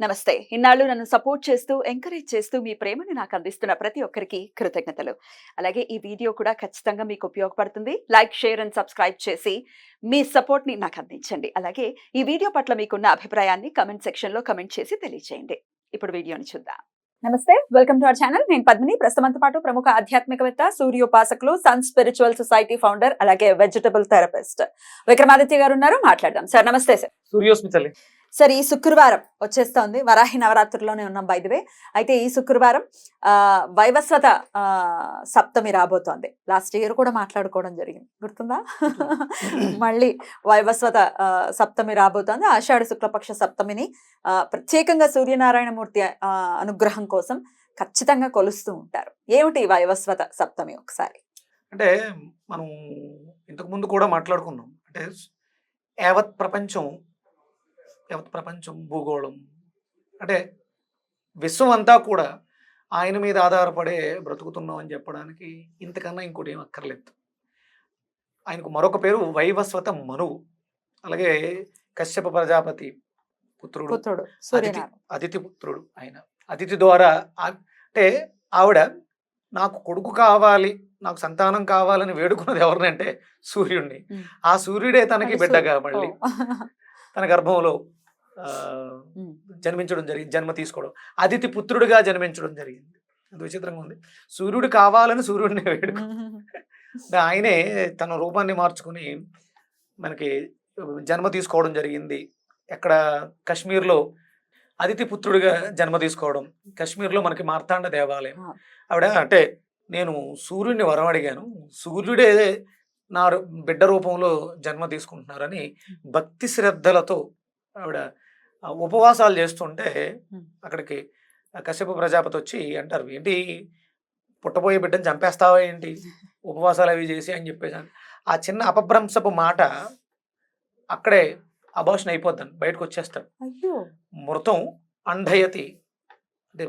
నమస్తే. ఇన్నాళ్ళు నన్ను సపోర్ట్ చేస్తూ ఎంకరేజ్ చేస్తూ మీ ప్రేమను నాకు అందిస్తున్న ప్రతి ఒక్కరికి కృతజ్ఞతలు. అలాగే ఈ వీడియో కూడా ఖచ్చితంగా మీకు ఉపయోగపడుతుంది. లైక్ షేర్ అండ్ సబ్స్క్రైబ్ చేసి మీ సపోర్ట్ని నాకు అందించండి. అలాగే ఈ వీడియో పట్ల మీకున్న అభిప్రాయాన్ని కమెంట్ సెక్షన్లో కమెంట్ చేసి తెలియజేయండి ఇప్పుడు వీడియోని చూద్దాం. నమస్తే. Welcome to our channel. నేను పద్మిని. ప్రస్తుతంతో పాటు ప్రముఖ ఆధ్యాత్మికవేత్త సూర్యోపాసకులు సన్ స్పిరిచువల్ సొసైటీ ఫౌండర్ అలాగే వెజిటబుల్ థెరపిస్ట్ విక్రమాదిత్య గారు ఉన్నారు. మాట్లాడదాం. సార్ నమస్తే సార్. సూర్యోస్మితలే సార్ ఈ శుక్రవారం వచ్చేస్తోంది. వరాహి నవరాత్రిలోనే ఉన్నాం బైదవే అయితే ఈ శుక్రవారం వైవస్వత సప్తమి రాబోతోంది. లాస్ట్ ఇయర్ కూడా మాట్లాడుకోవడం జరిగింది. గుర్తుందా? మళ్ళీ వైవస్వత సప్తమి రాబోతోంది. ఆషాఢ శుక్లపక్ష సప్తమిని ప్రత్యేకంగా సూర్యనారాయణమూర్తి అనుగ్రహం కోసం ఖచ్చితంగా కొలుస్తూ ఉంటారు. ఏమిటి ఈ వైవస్వత సప్తమి ఒకసారి? అంటే మనం ఇంతకు ముందు కూడా మాట్లాడుకున్నాం. అంటే యావత్ ప్రపంచం యావత్ ప్రపంచం భూగోళం. అంటే విశ్వం అంతా కూడా ఆయన మీద ఆధారపడే బ్రతుకుతున్నాం అని చెప్పడానికి ఇంతకన్నా ఇంకోటి ఏం అక్కర్లేదు. ఆయనకు మరొక పేరు వైవస్వత మనువు. అలాగే కశ్యప ప్రజాపతి పుత్రుడు. సూర్యనారాయణ. అతిథి పుత్రుడు ఆయన. అతిథి ద్వారా అంటే ఆవిడ నాకు కొడుకు కావాలి నాకు సంతానం కావాలని వేడుకున్నది ఎవరినంటే సూర్యుడిని. ఆ సూర్యుడే తనకి మళ్ళీ. ఓ. తన గర్భంలో. జన్మించడం జరిగింది జన్మ తీసుకోవడం. అతిథి పుత్రుడిగా జన్మించడం జరిగింది. అది విచిత్రంగా ఉంది. సూర్యుడు కావాలని సూర్యుడిని వేడుకు ఆయనే తన రూపాన్ని మార్చుకుని మనకి జన్మ తీసుకోవడం జరిగింది. ఎక్కడ కాశ్మీర్లో అతిథి పుత్రుడిగా జన్మ తీసుకోవడం. కాశ్మీర్లో మనకి మార్తాండ దేవాలయం. ఆవిడ అంటే నేను సూర్యుడిని వరం అడిగాను. సూర్యుడే నా బిడ్డ రూపంలో జన్మ తీసుకుంటున్నారని భక్తి శ్రద్ధలతో ఆవిడ ఉపవాసాలు చేస్తుంటే. అక్కడికి కశ్యప ప్రజాపతి వచ్చి అంటారు ఏంటి పుట్టబోయే బిడ్డను చంపేస్తావా ఏంటి ఉపవాసాలు అవి చేసి అని చెప్పేసి ఆ చిన్న అపభ్రంశపు మాట అక్కడే అభాషణ అయిపోద్దని బయటకు వచ్చేస్తాడు మృతం అండయతి అంటే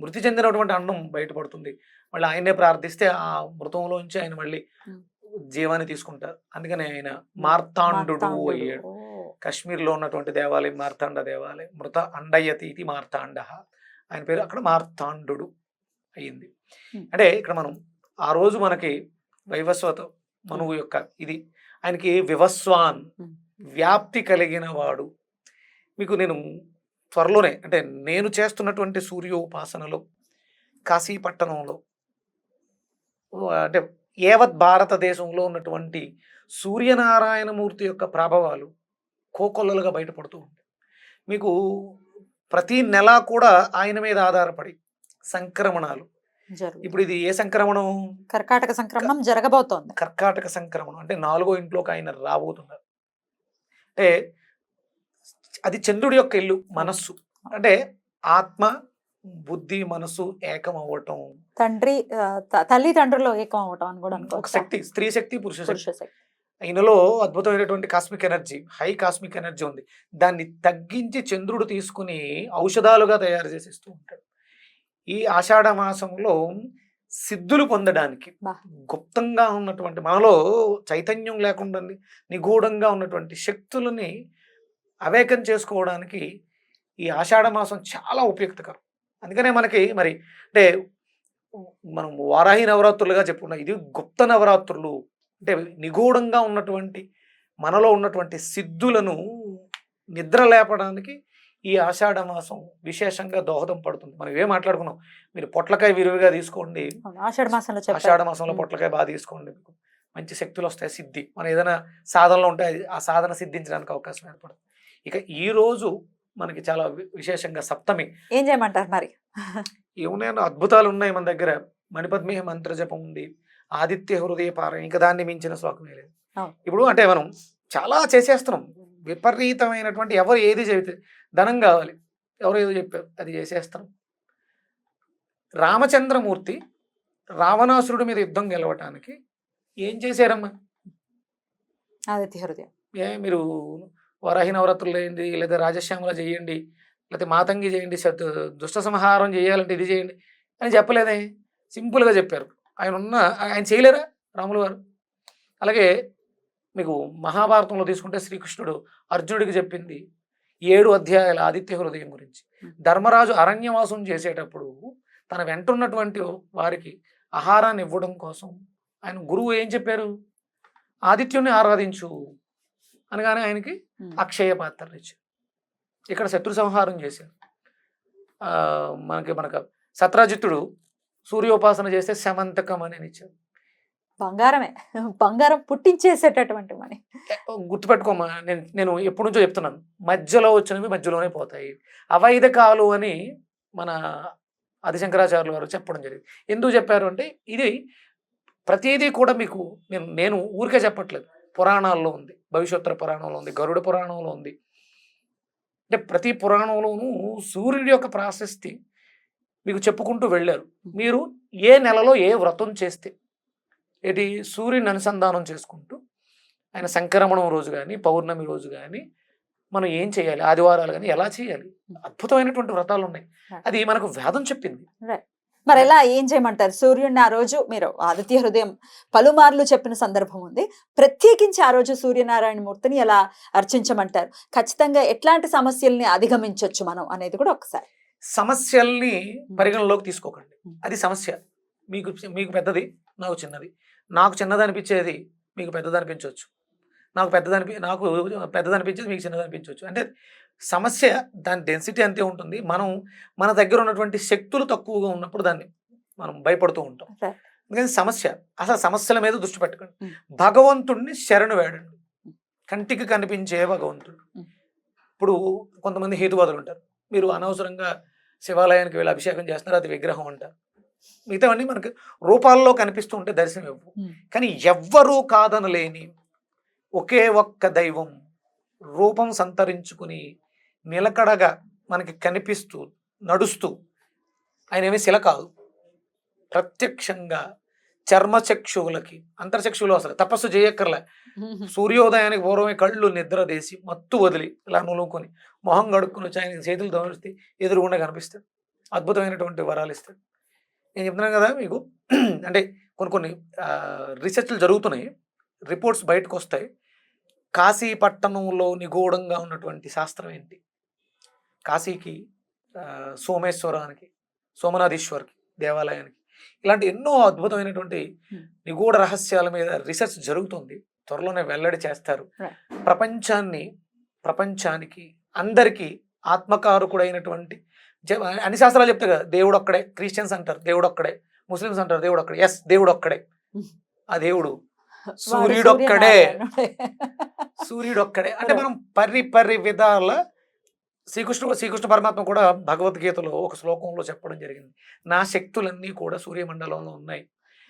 మృతి చెందినటువంటి అండం బయటపడుతుంది మళ్ళీ ఆయనే ప్రార్థిస్తే ఆ మృతంలోంచి ఆయన మళ్ళీ. జీవాన్ని తీసుకుంటారు అందుకని ఆయన మార్తాండు మార్తాండుడు. అయ్యాడు. కాశ్మీర్లో ఉన్నటువంటి దేవాలయం మార్తాండ దేవాలయం మృత అండయతి ఇది మార్తాండ ఆయన పేరు అక్కడ మార్తాండు అయ్యింది. అంటే ఇక్కడ మనం ఆ రోజు మనకి వైవస్వత మనువు యొక్క ఇది ఆయనకి వివస్వాన్. వ్యాప్తి కలిగిన వాడు మీకు నేను త్వరలోనే అంటే నేను చేస్తున్నటువంటి సూర్యోపాసనలో కాశీపట్టణంలో అంటే యావత్ భారతదేశంలో ఉన్నటువంటి సూర్యనారాయణమూర్తి యొక్క ప్రభావాలు కోకొల్లలుగా బయటపడుతూ ఉంటాయి. మీకు ప్రతి నెల కూడా ఆయన మీద ఆధారపడి సంక్రమణాలు. ఇప్పుడు ఇది ఏ సంక్రమణం? కర్కాటక సంక్రమణం జరగబోతోంది. కర్కాటక సంక్రమణం అంటే నాలుగో ఇంట్లోకి ఆయన రాబోతున్నారు. అంటే అది చంద్రుడి యొక్క ఇల్లు మనస్సు. అంటే ఆత్మ బుద్ధి మనస్సు ఏకం అవ్వటం. తండ్రి ఆ, త- తల్లి తండ్రులు ఏకం అవటం అని కూడా ఒక శక్తి స్త్రీ శక్తి. పురుష శక్తి. ఈయనలో అద్భుతమైనటువంటి cosmic energy high cosmic energy ఉంది. దాన్ని తగ్గించి చంద్రుడు తీసుకుని ఔషధాలుగా తయారు చేసి ఇస్తూ ఉంటాడు. ఈ ఆషాఢ మాసంలో సిద్ధులు పొందడానికి. గుప్తంగా ఉన్నటువంటి మనలో చైతన్యం లేకుండా నిగూఢంగా ఉన్నటువంటి శక్తులని అవేకం చేసుకోవడానికి ఈ ఆషాఢ మాసం చాలా ఉపయుక్తకరం. అందుకనే మనకి మరి అంటే మనం వారాహి నవరాత్రులుగా చెప్పుకున్నాం ఇది గుప్త నవరాత్రులు అంటే నిగూఢంగా ఉన్నటువంటి మనలో ఉన్నటువంటి సిద్ధులను నిద్ర లేపడానికి ఈ ఆషాఢ మాసం విశేషంగా దోహదం పడుతుంది. మనం ఏం మాట్లాడుకున్నాం. మీరు పొట్లకాయ విరివిగా తీసుకోండి. ఆషాఢ మాసంలో ఆషాఢ మాసంలో. పొట్లకాయ బాగా తీసుకోండి మీకు. మంచి శక్తులు వస్తాయి సిద్ధి. మనం ఏదైనా సాధనలో ఉంటే అది- ఆ సాధన సిద్ధించడానికి అవకాశం ఏర్పడుతుంది. ఇక ఈ రోజు మనకి చాలా విశేషంగా సప్తమి. ఏం చేయమంటారు మరి? ఏమున్నాయో అద్భుతాలు ఉన్నాయి మన దగ్గర. మణిపద్మేహ మంత్ర జపం ఉంది. ఆదిత్య హృదయ పారాయణ ఇంకా దాన్ని మించిన శ్లోకమే లేదు. ఇప్పుడు అంటే మనం చాలా చేసేస్తున్నాం. విపరీతమైనటువంటి ఎవరు ఏది చెబితే ధనం కావాలి. ఎవరు ఏదో చెప్పారు అది చేసేస్తాం రామచంద్రమూర్తి రావణాసురుడి మీద యుద్ధం గెలవటానికి ఏం చేశారమ్మా? ఆదిత్య హృదయం. ఏ మీరు వరాహి నవరాత్రులు చేయండి లేదా రాజశ్యామల చేయండి లేకపోతే మాతంగి చేయండి దుష్ట సంహారం చేయాలంటే ఇది చేయండి అని చెప్పలేదే? సింపుల్గా చెప్పారు. ఆయన ఉన్న ఆయన చేయలేరా రాములు వారు అలాగే మీకు మహాభారతంలో తీసుకుంటే శ్రీకృష్ణుడు అర్జునుడికి చెప్పింది ఏడు అధ్యాయాల ఆదిత్య హృదయం గురించి. ధర్మరాజు అరణ్యవాసం చేసేటప్పుడు తన వెంటున్నటువంటి వారికి ఆహారాన్ని ఇవ్వడం కోసం ఆయన గురువు ఏం చెప్పారు? ఆదిత్యుని ఆరాధించు అనగానే ఆయనకి. అక్షయ పాత్రలు ఇచ్చారు. ఇక్కడ శత్రు సంహారం చేశారు. మనకి మనకు సత్రాజిత్తుడు సూర్యోపాసన చేస్తే శమంతకం అని ఇచ్చారు బంగారమే. బంగారం పుట్టించేసేటటువంటి మని. గుర్తుపెట్టుకోమా నేను నేను ఎప్పటి నుంచో చెప్తున్నాను. మధ్యలో వచ్చినవి మధ్యలోనే పోతాయి. అవైదకాలు అని మన ఆదిశంకరాచార్యులు వారు చెప్పడం జరిగింది. ఎందుకు చెప్పారు అంటే ఇది ప్రతిదీ కూడా మీకు నేను నేను ఊరికే చెప్పట్లేదు. పురాణాల్లో ఉంది. భవిష్యోత్తర పురాణంలో ఉంది. గరుడ పురాణంలో ఉంది. అంటే ప్రతి పురాణంలోనూ సూర్యుడి యొక్క ప్రాశస్తి మీకు చెప్పుకుంటూ వెళ్ళారు. మీరు ఏ నెలలో ఏ వ్రతం చేస్తే ఇది సూర్యుని అనుసంధానం చేసుకుంటూ ఆయన సంక్రమణం రోజు కానీ పౌర్ణమి రోజు కానీ మనం ఏం చేయాలి? ఆదివారాలు కానీ ఎలా చేయాలి? అద్భుతమైనటువంటి వ్రతాలు ఉన్నాయి. అది మనకు వేదం చెప్పింది. మరి ఎలా ఏం చేయమంటారు? సూర్యుడిని ఆ రోజు మీరు ఆదిత్య హృదయం పలుమార్లు చెప్పిన సందర్భం ఉంది. ప్రత్యేకించి ఆ రోజు సూర్యనారాయణ మూర్తిని ఎలా అర్చించమంటారు? ఖచ్చితంగా ఎట్లాంటి సమస్యల్ని అధిగమించవచ్చు మనం అనేది కూడా ఒకసారి. సమస్యల్ని పరిగణలోకి తీసుకోకండి. అది సమస్య. మీకు మీకు పెద్దది నాకు చిన్నది. నాకు చిన్నది అనిపించేది మీకు పెద్దది అనిపించవచ్చు నాకు పెద్దది అనిపి నాకు పెద్దది అనిపించేది మీకు చిన్నది అనిపించవచ్చు అంటే సమస్య దాని డెన్సిటీ అంతే ఉంటుంది. మనం మన దగ్గర ఉన్నటువంటి శక్తులు తక్కువగా ఉన్నప్పుడు దాన్ని మనం భయపడుతూ ఉంటాం. అందుకని సమస్య అసలు సమస్యల మీద దృష్టి పెట్టకండి. భగవంతుణ్ణి శరణు వేడండి. కంటికి కనిపించే భగవంతుడు. ఇప్పుడు కొంతమంది హేతువాదులు ఉంటారు. మీరు అనవసరంగా శివాలయానికి వెళ్ళి అభిషేకం చేస్తున్నారు అది విగ్రహం అంటారు మిగతావన్నీ మనకు రూపాల్లో కనిపిస్తూ ఉంటే దర్శనం ఇవ్వు. కానీ ఎవ్వరూ కాదనలేని ఒకే ఒక్క దైవం రూపం సంతరించుకుని నిలకడగా మనకి కనిపిస్తూ నడుస్తూ ఆయన ఏమీ శిల కాదు. ప్రత్యక్షంగా చర్మచక్షువులకి అంతర్చక్షువులు అసలు తపస్సు చేయక్కర్లే. సూర్యోదయానికి పూర్వమే కళ్ళు నిద్రదేసి మత్తు వదిలి ఇలా నులుకొని మొహం కడుక్కుని వచ్చి ఆయన చేతులు తోడిస్తే ఎదురుగుండా కనిపిస్తాడు. అద్భుతమైనటువంటి వరాలు ఇస్తాడు. నేను చెప్తున్నాను కదా మీకు అంటే కొన్ని కొన్ని రీసెర్చ్లు జరుగుతున్నాయి. రిపోర్ట్స్ బయటకు వస్తాయి. కాశీ పట్టణంలో నిగూఢంగా ఉన్నటువంటి శాస్త్రం ఏంటి? కాశీకి సోమేశ్వరానికి సోమనాథీశ్వర్కి దేవాలయానికి. ఇలాంటి ఎన్నో అద్భుతమైనటువంటి. నిగూఢ రహస్యాల మీద రీసెర్చ్ జరుగుతుంది. త్వరలోనే వెల్లడి చేస్తారు. ప్రపంచాన్ని ప్రపంచానికి అందరికీ ఆత్మకారకుడైనటువంటి అన్ని శాస్త్రాలు చెప్తాయి కదా దేవుడు ఒక్కడే క్రిస్టియన్స్ అంటారు దేవుడు ఒక్కడే ముస్లిమ్స్ అంటారు దేవుడు ఒక్కడే ఎస్ దేవుడు ఒక్కడే ఆ దేవుడు వాడు సూర్యుడొక్కడే. సూర్యనారాయణుడే. సూర్యుడొక్కడే. అంటే మనం పరి పరి విధాల శ్రీకృష్ణ శ్రీకృష్ణ పరమాత్మ కూడా భగవద్గీతలో ఒక శ్లోకంలో చెప్పడం జరిగింది. నా శక్తులన్నీ కూడా సూర్యమండలంలో ఉన్నాయి.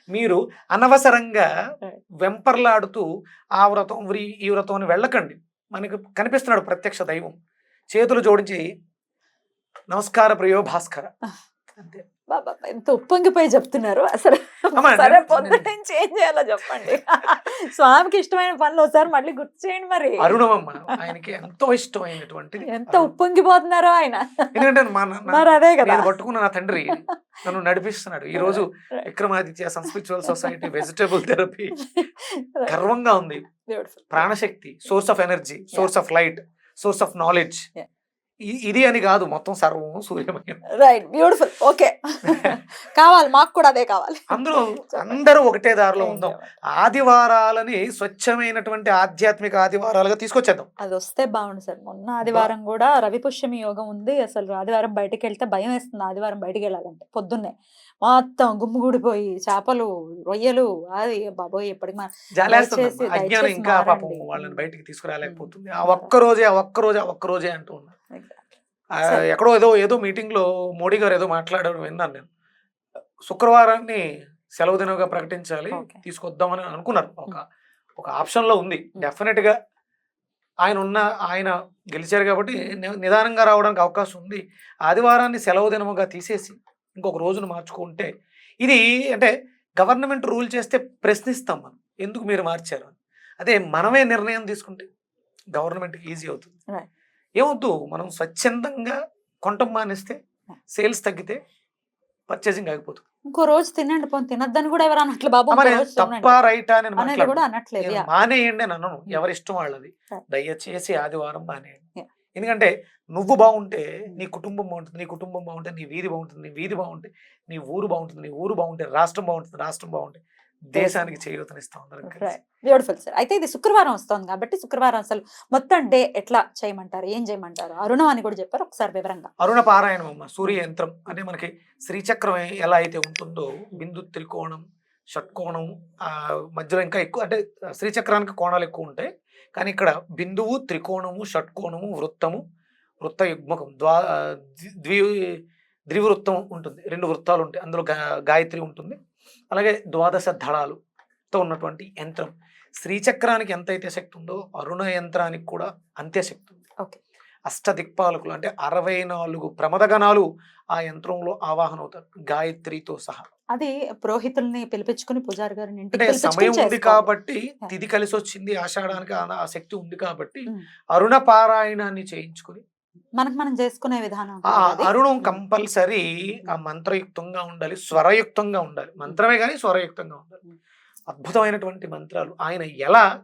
మీరు అనవసరంగా. వెంపర్లాడుతూ ఆ వ్రతం వ్రీ- ఈ వ్రతం అని వెళ్ళకండి. మనకు కనిపిస్తున్నాడు ప్రత్యక్ష దైవం. చేతులు జోడించి నమస్కార ప్రియో భాస్కర. అంతే. బాబా ఎంత ఉప్పొంగిపోయి చెప్తున్నారు. అసలు సరే నుంచి ఏం చేయాలో చెప్పండి. స్వామికి ఇష్టమైన పనులు ఒకసారి మళ్ళీ గుర్తు చేయండి మరి. అరుణమమ్మ ఆయనకి ఎంతో ఇష్టమైనటువంటిది ఎంత ఉప్పొంగిపోతున్నారో ఆయన. ఎందుకంటే మరి అదే కదా. నేను పట్టుకున్న నా తండ్రి నన్ను నడిపిస్తున్నాడు. ఈ రోజు Vikramaditya Sun Spiritual society vegetable therapy గర్వంగా ఉంది. ప్రాణశక్తి source of energy source of light source of knowledge. ఇది అని కాదు మొత్తం సర్వం సూర్యమయం. రైట్ బ్యూటిఫుల్ ఓకే కావాలి మాకు కూడా అదే కావాలి. అందరూ అందరూ ఒకటే దారిలో ఉందాం. ఆదివారాలని స్వచ్ఛమైనటువంటి ఆధ్యాత్మిక ఆదివారాలుగా తీసుకొచ్చేద్దాం. అది వస్తే బాగుండు సార్. మొన్న ఆదివారం కూడా రవి పుష్యమి యోగం ఉంది. అసలు ఆదివారం బయటికి వెళ్తే భయం వేస్తుంది ఆదివారం బయటికి వెళ్ళాలంటే పొద్దున్నే. మొత్తం గుమ్ముగూడిపోయి చేపలు రొయ్యలు అది బాబోయ్ ఎప్పటికి ఇంకా పాపం. వాళ్ళని బయటికి తీసుకురాలేకపోతుంది. ఆ. ఒక్క రోజే ఆ ఒక్క రోజే ఆ ఒక్క రోజే అంటూ ఉన్నారు. ఎక్కడో ఏదో ఏదో మీటింగ్లో మోడీ గారు ఏదో మాట్లాడడం విన్నాను నేను. శుక్రవారాన్ని సెలవు దినంగా ప్రకటించాలి. తీసుకొద్దామని అనుకున్నారు. ఒక ఒక ఆప్షన్లో ఉంది. డెఫినెట్గా ఆయన ఉన్న ఆయన గెలిచారు కాబట్టి నిదానంగా రావడానికి అవకాశం ఉంది. ఆదివారాన్ని సెలవు దినముగా తీసేసి ఇంకొక రోజును మార్చుకుంటే ఇది అంటే గవర్నమెంట్ రూల్ చేస్తే ప్రశ్నిస్తాం మనం. ఎందుకు మీరు మార్చారు అని. అదే మనమే నిర్ణయం తీసుకుంటే గవర్నమెంట్కి ఈజీ అవుతుంది. ఏమవుతూ మనం స్వచ్ఛందంగా కొంటం మానేస్తే సేల్స్ తగ్గితే పర్చేసింగ్ ఆగిపోతుంది ఇంకో రోజు తినండి పోనీ తినద్దని కూడా ఎవరు అనట్లేదు బాబు తప్ప రైటా అని కూడా అనట్లేదు. మానేయండి అని అనను Hmm. ఎవరి ఇష్టం వాళ్ళది. దయచేసి ఆదివారం మానేయండి. ఎందుకంటే నువ్వు బాగుంటే నీ కుటుంబం బాగుంటుంది నీ కుటుంబం బాగుంటే నీ వీధి బాగుంటుంది నీ వీధి బాగుంటే నీ ఊరు బాగుంటుంది నీ ఊరు బాగుంటే రాష్ట్రం బాగుంటుంది రాష్ట్రం బాగుంటే దేశానికి చేయూతనిస్తాం. బ్యూటిఫుల్ సార్ అయితే ఇది శుక్రవారం వస్తుంది కాబట్టి శుక్రవారం అసలు మొత్తం డే ఎట్లా చేయమంటారు? ఏం చేయమంటారు? అరుణం అని కూడా చెప్పారు ఒకసారి వివరంగా. అరుణ పారాయణం అమ్మ సూర్య యంత్రం అంటే మనకి శ్రీచక్రం ఎలా అయితే ఉంటుందో బిందు త్రికోణం షట్కోణం మధ్యలో ఇంకా ఎక్కువ అంటే శ్రీచక్రానికి కోణాలు ఎక్కువ ఉంటాయి. కానీ ఇక్కడ బిందువు త్రికోణము షట్కోణము వృత్తము వృత్త యుగ్మకం ద్వా ద్వి- ద్వి ద్వివృత్తం ఉంటుంది. రెండు వృత్తాలు ఉంటాయి. అందులో గాయత్రి ఉంటుంది. అలాగే ద్వాదశ దళాలుతో ఉన్నటువంటి యంత్రం శ్రీచక్రానికి ఎంత అయితే శక్తి ఉందో అరుణ యంత్రానికి కూడా అంతే శక్తి ఉంది. అష్టదిక్పాలకులు అంటే అరవై నాలుగు ప్రమదగణాలు ఆ యంత్రంలో ఆవాహన అవుతారు గాయత్రితో సహా అది పురోహితుల్ని పిలిపించుకుని పూజారి గారిని అంటే సమయం ఉంది. కాబట్టి. తిది కలిసి వచ్చింది ఆషాఢానికి ఆ- శక్తి ఉంది కాబట్టి. అరుణ పారాయణాన్ని చేయించుకుని మనకు మనం చేసుకునే విధానం. అరుణం కంపల్సరీ ఆ మంత్రయుక్తంగా ఉండాలి స్వరయుక్తంగా ఉండాలి. మంత్రమే కానీ స్వరయుక్తంగా ఉండాలి. అద్భుతమైనటువంటి మంత్రాలు. ఆయన ఎలా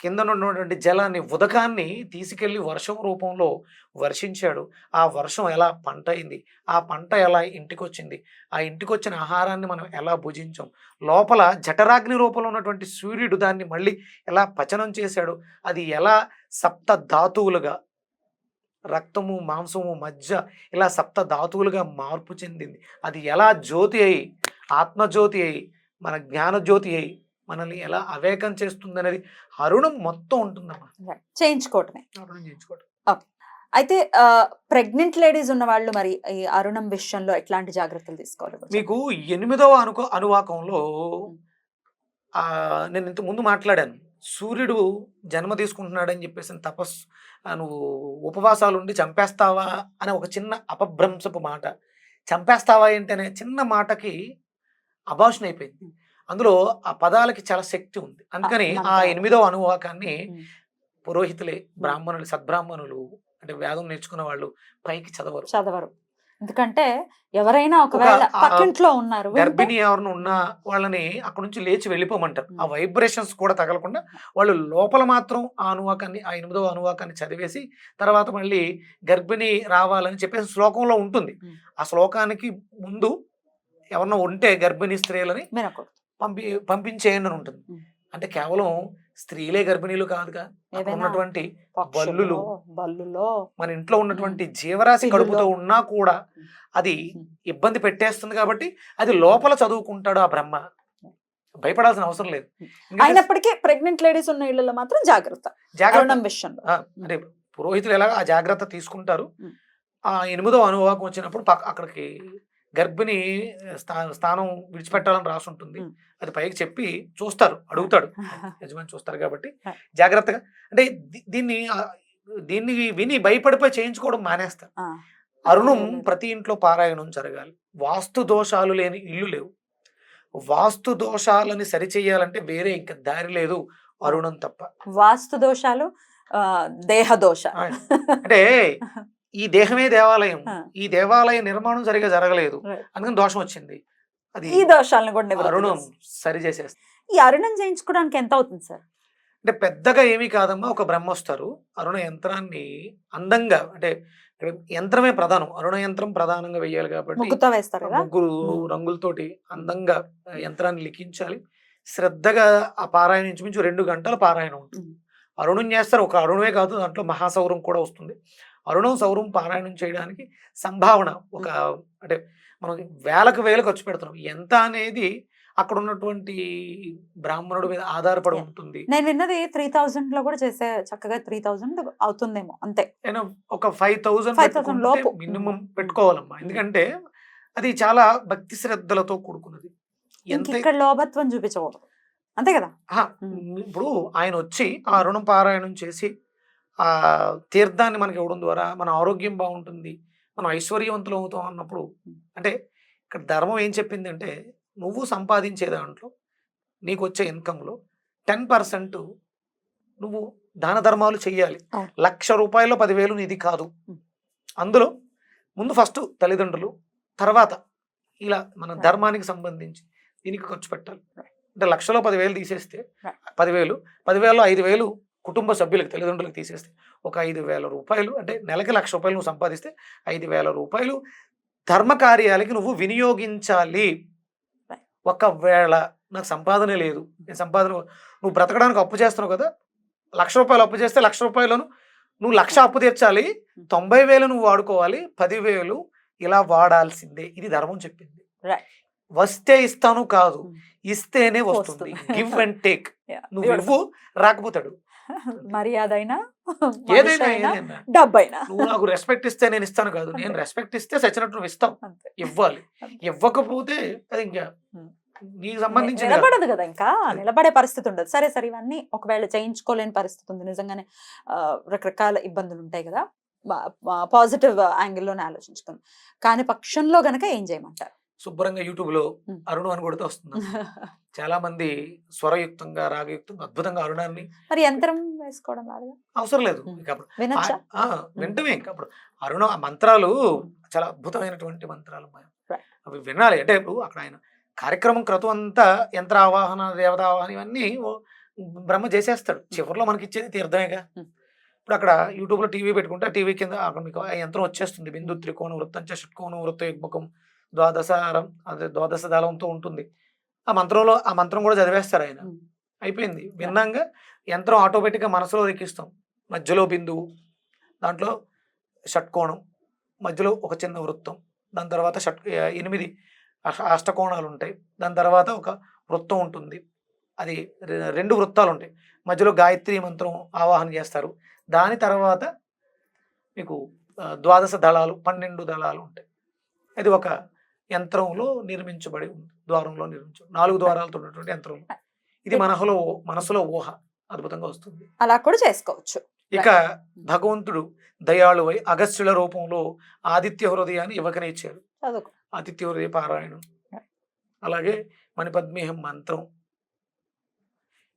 కింద ఉన్నటువంటి జలాన్ని ఉదకాన్ని తీసుకెళ్ళి వర్షం రూపంలో వర్షించాడు. ఆ వర్షం ఎలా పంట అయింది? ఆ పంట ఎలా ఇంటికొచ్చింది? ఆ ఇంటికొచ్చిన ఆహారాన్ని మనం ఎలా భుజించాం? లోపల జఠరాగ్ని రూపంలో ఉన్నటువంటి సూర్యుడు దాన్ని మళ్ళీ ఎలా పచనం చేశాడు? అది ఎలా సప్త ధాతువులుగా రక్తము మాంసము మధ్య ఇలా సప్త ధాతువులుగా మార్పు చెందింది? అది ఎలా జ్యోతి అయి ఆత్మజ్యోతి అయి మన జ్ఞాన జ్యోతి అయి మనల్ని ఎలా అవేకం చేస్తుంది అనేది అరుణం మొత్తం ఉంటుందమ్మా. చేయించుకోవటమే. అరుణం చేయించుకోవడం అయితే ప్రెగ్నెంట్ లేడీస్ ఉన్న వాళ్ళు మరి ఈ అరుణం విషయంలో ఎట్లాంటి జాగ్రత్తలు తీసుకోవాలి? మీకు ఎనిమిదవ అనుకో అనువాకంలో ఆ నేను ఇంత ముందు మాట్లాడాను. సూర్యుడు జన్మ తీసుకుంటున్నాడని చెప్పేసి తపస్సు నువ్వు ఉపవాసాలు ఉండి చంపేస్తావా అనే ఒక చిన్న అపభ్రంశపు మాట. చంపేస్తావా ఏంటి అనే చిన్న మాటకి అభాషణ అయిపోయింది అందులో ఆ పదాలకి చాలా శక్తి ఉంది అందుకని ఆ. ఎనిమిదవ అనువాకాన్ని. పురోహితులే బ్రాహ్మణులు సద్బ్రాహ్మణులు అంటే వేదం నేర్చుకున్న వాళ్ళు పైకి చదవరు చదవరు ఎందుకంటే ఎవరైనా ఒకవేళ పక్కింట్లో ఉన్నారు గర్భిణి ఎవరిని ఉన్న వాళ్ళని అక్కడ నుంచి లేచి వెళ్ళిపోమంటారు ఆ. వైబ్రేషన్స్ కూడా తగలకుండా వాళ్ళు లోపల మాత్రం ఆ అనువాకాన్ని ఆ ఎనిమిదవ అనువాకాన్ని చదివేసి తర్వాత మళ్ళీ గర్భిణి రావాలని చెప్పేసి శ్లోకంలో ఉంటుంది. ఆ శ్లోకానికి ముందు ఎవరన్నా ఉంటే గర్భిణీ స్త్రీలని పంపి పంపించేయండి అని ఉంటుంది. అంటే కేవలం స్త్రీలే గర్భిణీలు కాదుగా. ఉన్నటువంటి బల్లులు. బల్లులో మన ఇంట్లో ఉన్నటువంటి జీవరాశి. కడుపుతో ఉన్నా కూడా అది. ఇబ్బంది పెట్టేస్తుంది కాబట్టి అది లోపల చదువుకుంటాడు ఆ బ్రహ్మ. భయపడాల్సిన అవసరం లేదు. అయినప్పటికీ ప్రెగ్నెంట్ లేడీస్ ఉన్న ఇళ్ళలో మాత్రం జాగ్రత్త. జాగ్రత్త. విషయంలో. అంటే పురోహితులు ఎలా ఆ జాగ్రత్త తీసుకుంటారు. ఆ ఎనిమిదో అనువాకం వచ్చినప్పుడు అక్కడికి గర్భిణి స్థా- స్థానం విడిచిపెట్టాలని రాసి ఉంటుంది. అది పైకి చెప్పి చూస్తారు అడుగుతాడు. యజమాని చూస్తారు కాబట్టి. జాగ్రత్తగా అంటే దీన్ని దీన్ని విని భయపడిపోయి చేయించుకోవడం మానేస్తారు. అరుణం. ప్రతి ఇంట్లో పారాయణం జరగాలి. వాస్తు దోషాలు లేని ఇల్లు లేవు. వాస్తు దోషాలని సరిచేయాలంటే వేరే ఇంకా దారి లేదు అరుణం తప్ప. వాస్తు దోషాలు దేహ దోష అంటే ఈ దేహమే దేవాలయం. ఈ దేవాలయ నిర్మాణం సరిగా జరగలేదు. అందుకని దోషం వచ్చింది. అది ఈ దోషాలను కూడా అరుణం. సరి ఈ అరుణం చేయించుకోవడానికి ఎంత అవుతుంది సార్? అంటే పెద్దగా ఏమీ కాదమ్మా ఒక బ్రహ్మ వస్తారు అరుణ యంత్రాన్ని అందంగా అంటే యంత్రమే ప్రధానం. అరుణ యంత్రం ప్రధానంగా వేయాలి కాబట్టి ముగ్గుతో వేస్తారు ముగ్గురు మ్మ్. రంగులతోటి అందంగా యంత్రాన్ని లిఖించాలి. శ్రద్ధగా ఆ పారాయణ ఇంచుమించు రెండు గంటల పారాయణ ఉంటుంది. మ్మ్. అరుణం చేస్తారు. ఒక అరుణమే కాదు దాంట్లో మహాసౌరం కూడా వస్తుంది. అరుణం సౌరం పారాయణం చేయడానికి సంభావన ఒక అంటే మనం వేలకు వేలు ఖర్చు పెడుతున్నాం ఎంత అనేది అక్కడ ఉన్నటువంటి బ్రాహ్మణుడి మీద ఆధారపడి. ఉంటుంది నేను విన్నది త్రీ థౌజండ్లో కూడా చేసే చక్కగా త్రీ థౌజండ్ అవుతుందేమో అంతే నేను ఒక ఫైవ్ థౌజండ్ 5,000 లోపు. మినిమం మ్మ్. పెట్టుకోవాలమ్మా మ్మ్. ఎందుకంటే అది చాలా భక్తి శ్రద్ధలతో కూడుకున్నది ఎంత ఇక్కడ లోభత్వం చూపించకూడదు అంతే కదా. ఇప్పుడు ఆయన వచ్చి ఆ రుణం పారాయణం చేసి ఆ తీర్థాన్ని మనకి ఇవ్వడం ద్వారా మన ఆరోగ్యం బాగుంటుంది మనం ఐశ్వర్యవంతులు అవుతాం అన్నప్పుడు అంటే ఇక్కడ ధర్మం ఏం చెప్పింది అంటే నువ్వు సంపాదించే దాంట్లో నీకు వచ్చే ఇన్కంలో టెన్ పర్సెంట్ నువ్వు దాన ధర్మాలు చెయ్యాలి. లక్ష రూపాయలు పదివేలు నీది కాదు. అందులో ముందు ఫస్ట్ తల్లిదండ్రులు తర్వాత ఇలా మన. ధర్మానికి సంబంధించి దీనికి ఖర్చు పెట్టాలి. అంటే లక్షలో పదివేలు తీసేస్తే. పదివేలు పదివేలలో ఐదు వేలు కుటుంబ సభ్యులకు తల్లిదండ్రులకు తీసేస్తే ఒక ఐదు వేల రూపాయలు అంటే నెలకి లక్ష రూపాయలు నువ్వు సంపాదిస్తే ఐదు వేల రూపాయలు. ధర్మ కార్యాలకి నువ్వు వినియోగించాలి. ఒకవేళ నాకు సంపాదన లేదు. నేను సంపాదన నువ్వు బ్రతకడానికి అప్పు చేస్తున్నావు కదా లక్ష రూపాయలు అప్పు చేస్తే లక్ష రూపాయలను నువ్వు లక్ష అప్పు తీర్చాలి. తొంభై వేలు నువ్వు వాడుకోవాలి. పదివేలు ఇలా వాడాల్సిందే. ఇది ధర్మం చెప్పింది. వస్తే ఇస్తాను కాదు. Hmm. ఇస్తేనే వస్తుంది. గివ్ అండ్ టేక్ నువ్వు. ఇవ్వు రాకపోతాడు మర్యాద అయినా డబ్బైనా. నువ్వు నాకు రెస్పెక్ట్ ఇస్తే నేను ఇస్తాను కాదు. నేను రెస్పెక్ట్ ఇస్తే సచ్చినట్టు నువ్వు ఇస్తావు. అంతే. ఇవ్వాలి. ఇవ్వకపోతే అది ఇంకా. నీకు సంబంధించి నిలబడదు కదా ఇంకా. నిలబడే పరిస్థితి ఉండదు. సరే సరే ఇవన్నీ ఒకవేళ చేయించుకోలేని పరిస్థితి ఉంది. నిజంగానే ఆ, రకరకాల ఇబ్బందులు ఉంటాయి కదా. పాజిటివ్ యాంగిల్లోనే ఆలోచించుకుని కానీ పక్షంలో గనక ఏం చేయమంటారు? శుభ్రంగా యూట్యూబ్లో. అరుణు అని కొడితే వస్తుంది చాలా మంది స్వరయుక్తంగా రాగయుక్తంగా అద్భుతంగా అరుణాన్ని మరి యంత్రం వేసుకోవడం అవసరం లేదు వింటమే ఇంకా అప్పుడు. అరుణ ఆ మంత్రాలు చాలా అద్భుతమైనటువంటి మంత్రాలు. అవి వినాలి. అంటే ఇప్పుడు అక్కడ ఆయన కార్యక్రమం క్రతువు అంతా యంత్ర ఆవాహన దేవత ఆవాహన ఇవన్నీ బ్రహ్మ చేసేస్తాడు. చివరిలో మనకి ఇచ్చేది తీర్థమేగా. ఇప్పుడు అక్కడ యూట్యూబ్లో టీవీ పెట్టుకుంటే ఆ టీవీ కింద అక్కడ మీకు ఆ యంత్రం వచ్చేస్తుంది. బిందు త్రికోణ వృత్తం చ షట్కోణ వృత్త యుగ్మకం ద్వాదశారం అదే ద్వాదశ దళంతో ఉంటుంది. ఆ మంత్రంలో ఆ మంత్రం కూడా చదివేస్తారు ఆయన. అయిపోయింది. విన్నాక యంత్రం ఆటోమేటిక్గా మనసులో ఎక్కిస్తాం మధ్యలో బిందువు దాంట్లో షట్కోణం మధ్యలో ఒక చిన్న వృత్తం దాని తర్వాత షట్ ఎనిమిది అష్ట అష్టకోణాలు ఉంటాయి. దాని తర్వాత ఒక వృత్తం ఉంటుంది. అది రెండు వృత్తాలు ఉంటాయి. మధ్యలో గాయత్రి మంత్రం ఆవాహన చేస్తారు. దాని తర్వాత మీకు ద్వాదశ దళాలు పన్నెండు దళాలు ఉంటాయి. అది ఒక యంత్రంలో నిర్మించబడి ఉంది. ద్వారంలో నిర్మించ నాలుగు ద్వారాలతో ఉన్నటువంటి యంత్రం. ఇది మనసులో మనసులో ఊహ అద్భుతంగా వస్తుంది. అలా కూడా చేసుకోవచ్చు. ఇక భగవంతుడు దయాళువై అగస్త్యుల రూపంలో ఆదిత్య హృదయాన్ని ఇచ్చారు చదువుకో. ఆదిత్య హృదయ పారాయణం. అలాగే మణిపద్మేహం మంత్రం.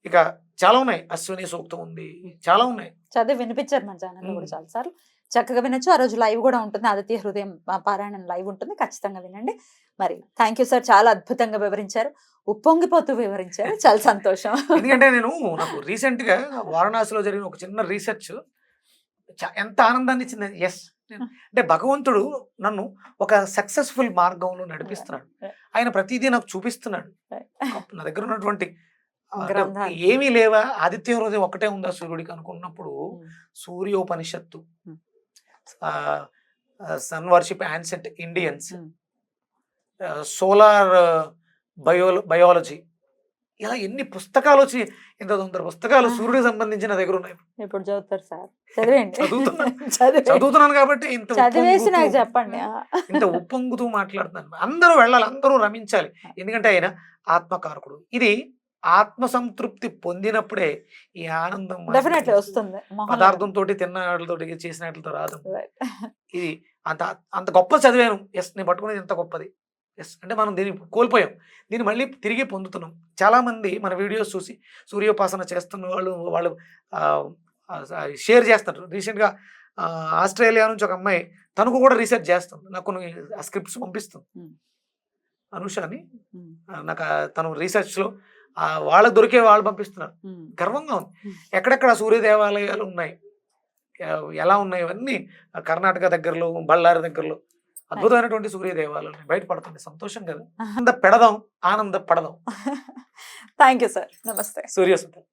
ఇక చాలా ఉన్నాయి. అశ్విని సూక్తం ఉంది. చాలా ఉన్నాయి. చదివి వినిపించారు మన ఛానల్ కూడా. చాలా సార్లు చక్కగా వినొచ్చు. ఆ రోజు లైవ్ కూడా ఉంటుంది. ఆదిత్య హృదయం పారాయణం లైవ్ ఉంటుంది. ఖచ్చితంగా వినండి. మరి థ్యాంక్ యూ సార్. చాలా అద్భుతంగా వివరించారు. ఉప్పొంగిపోతూ వివరించారు. చాలా సంతోషం. ఎందుకంటే నేను నాకు రీసెంట్గా వారణాసిలో జరిగిన ఒక చిన్న రీసెర్చ్ ఎంత ఆనందాన్ని ఇచ్చింది. ఎస్. అంటే భగవంతుడు నన్ను ఒక సక్సెస్ఫుల్ మార్గంలో నడిపిస్తున్నాడు. ఆయన ప్రతిదీ నాకు చూపిస్తున్నాడు. నా దగ్గర ఉన్నటువంటి. ఏమీ లేవా? ఆదిత్య హృదయం ఒకటే ఉందా సూర్యుడికి అనుకున్నప్పుడు సూర్యోపనిషత్తు. Sun worship ancient Indians. Solar bio biology. ఇలా ఎన్ని పుస్తకాలు వచ్చి ఇంత తొందర పుస్తకాలు. సూర్యుడికి సంబంధించిన నా దగ్గర ఉన్నాయి. ఇప్పుడు చదువుతారు సార్? చదివేండి. చదువుతున్నాను. కాబట్టి ఇంత చదివేసి నాకు చెప్పండి. ఇంత ఉప్పొంగుతూ మాట్లాడుతున్నాను. అందరూ వెళ్ళాలి అందరూ రమించాలి. ఎందుకంటే ఆయన ఆత్మకారకుడు. ఇది ఆత్మ సంతృప్తి పొందినప్పుడే ఈ ఆనందం డెఫినెట్లీ వస్తుంది. పదార్థంతో తిన్న వాటితో చేసిన వాటితో రాదు. ఇది అంత అంత గొప్ప చదివాను. ఎస్ నేను పట్టుకునేది ఎంత గొప్పది. ఎస్ అంటే మనం దీన్ని కోల్పోయాం. దీన్ని మళ్ళీ తిరిగి పొందుతున్నాం. చాలా మంది మన వీడియోస్ చూసి సూర్యోపాసన చేస్తున్న వాళ్ళు వాళ్ళు షేర్ చేస్తారు. రీసెంట్గా ఆస్ట్రేలియా నుంచి ఒక అమ్మాయి తనకు కూడా రీసెర్చ్ చేస్తుంది. నాకు కొన్ని స్క్రిప్ట్స్ పంపిస్తుంది. అనుష అని నాకు తను రీసెర్చ్లో వాళ్ళకి దొరికే వాళ్ళు పంపిస్తున్నారు. గర్వంగా ఉంది. ఎక్కడెక్కడ సూర్య దేవాలయాలు ఉన్నాయి ఎలా ఉన్నాయి ఇవన్నీ ఆ కర్ణాటక దగ్గరలో బళ్ళారి దగ్గరలో అద్భుతమైనటువంటి సూర్య ఉన్నాయి. బయటపడుతుంది సంతోషం కదా. ఆనంద పెడదాం. ఆనంద పడదాం. Thank you sir. నమస్తే. సూర్యోదయం